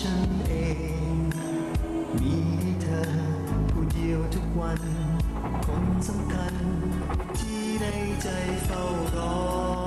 ฉันเอง มีเธอผู้เดียวทุกวัน คนสำคัญที่ในใจเฝ้ารอ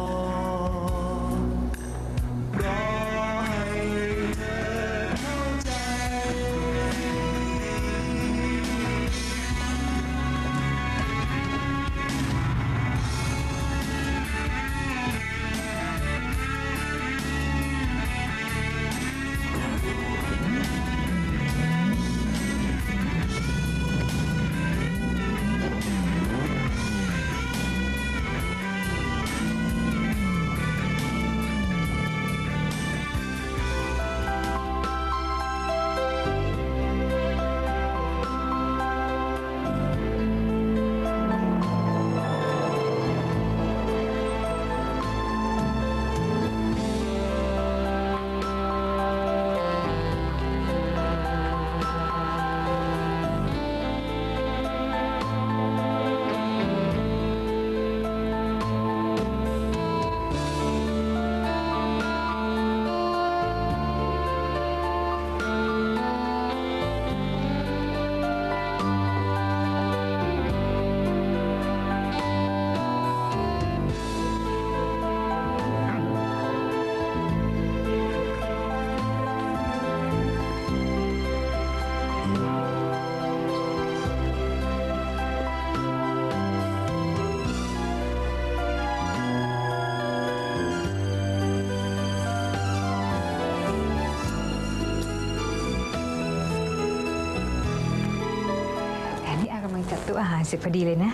อาหารเสร็จพอดีเลยนะ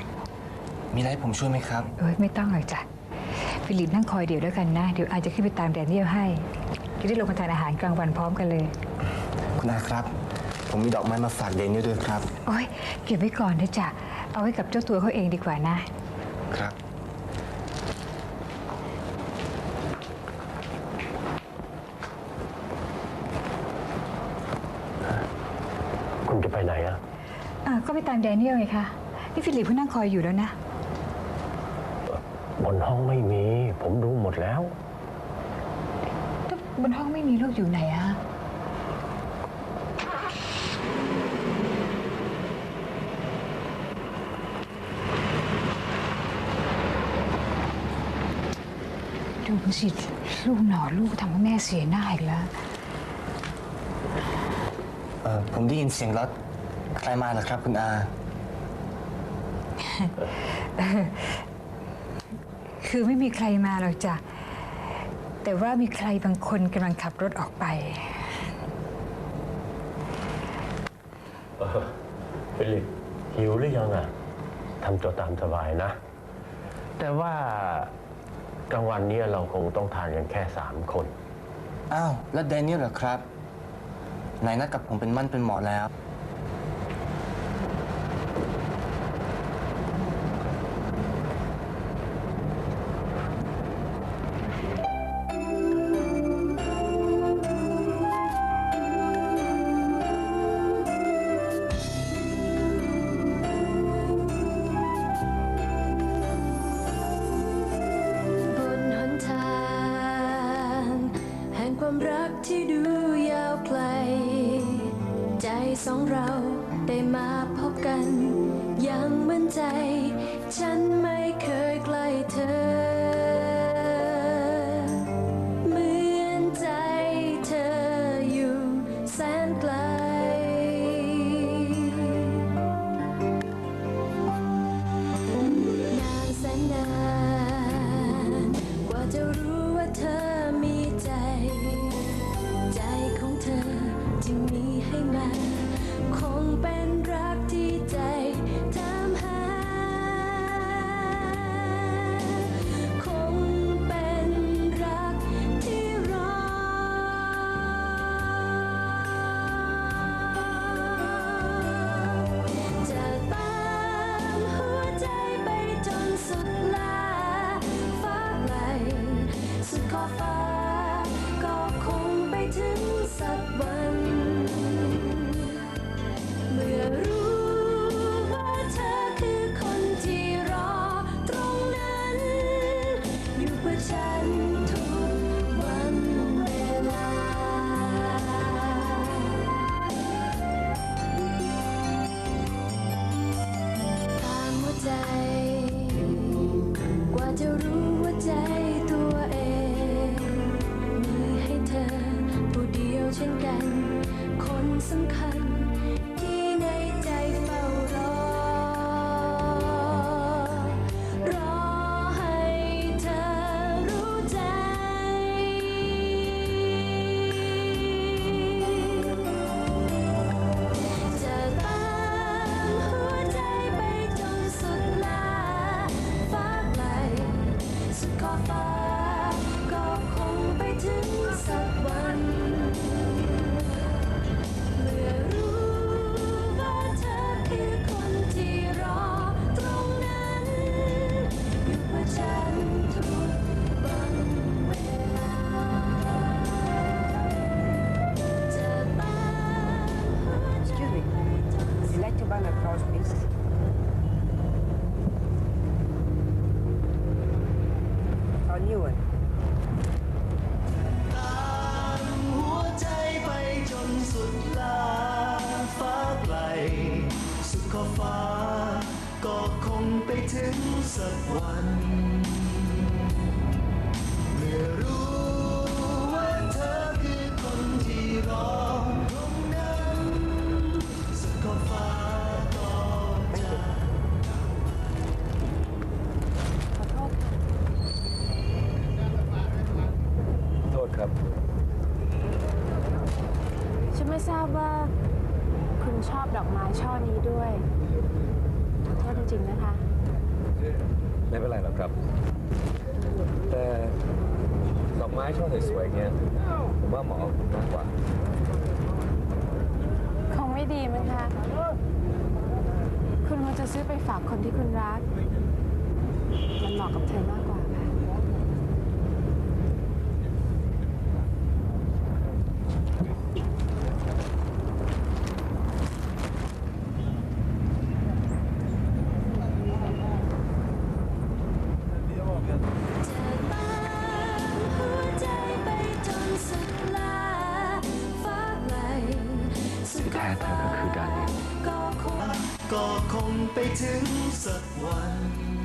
มีอะไรให้ผมช่วยไหมครับ เอ้ยไม่ต้องหรอกจ้ะฟิลิปนั่งคอยเดี๋ยวแล้วกันนะ เดี๋ยวอาจจะขึ้นไปตามแดเนียลให้จะได้ลงมาทานอาหารกลางวันพร้อมกันเลย คุณอาครับ ผมมีดอกไม้มาฝากเดนนี่ด้วยครับ โอ้ยเก็บไว้ก่อนนะจ๊ะเอาไว้กับเจ้าตัวเขาเองดีกว่านะ ครับ คุณจะไปไหนอะ อ่าก็ ไปตามแดเนียลไงคะนี่ฟิลิปเขานั่งคอยอยู่แล้วนะ บนห้องไม่มี ผมดูหมดแล้วแล้วบนห้องไม่มีลูกอยู่ไหนอะดูสิลูกหนอลูกทำให้แม่เสียหน้าอีกแล้ว เอ่อผมได้ยินเสียงรถ ใครมาเหรอครับ คุณอา คือไม่มีใครมาหรอกจ้ะ แต่ว่ามีใครบางคนกำลังขับรถออกไป ฟิลิปหิวหรือยังอะทำตัวตามสบายนะ แต่ว่ากลางวันเนี้เราคงต้องทานกันแค่สามคน อ้าว แล้วเดนนี่เหรอครับไหนนัดกับผมเป็นมั่นเป็นหมอแล้ว ความรักที่ดูยาวไกล ใจสองเราได้มาพบกัน ยังมั่นใจ ฉันไม่เคยไกลเธอ ediyorum. สักวัน เมื่อรู้ว่าเธอคือคนที่รอตรงนั้นสุดขอบฟ้าต่อจากโทษครับ ฉันไม่ทราบว่าคุณชอบดอกไม้ช่อนี้ด้วย ขอโทษจริงๆนะคะ ไม่เป็นไรหรอกครับ แต่ดอกไม้ช่อสวยๆเงี้ยผมว่าเหมาะกับคุณมากกว่า คงไม่ดีมั้งคะ คุณควรจะซื้อไปฝากคนที่คุณรัก มันเหมาะกับเธอมาก to someone.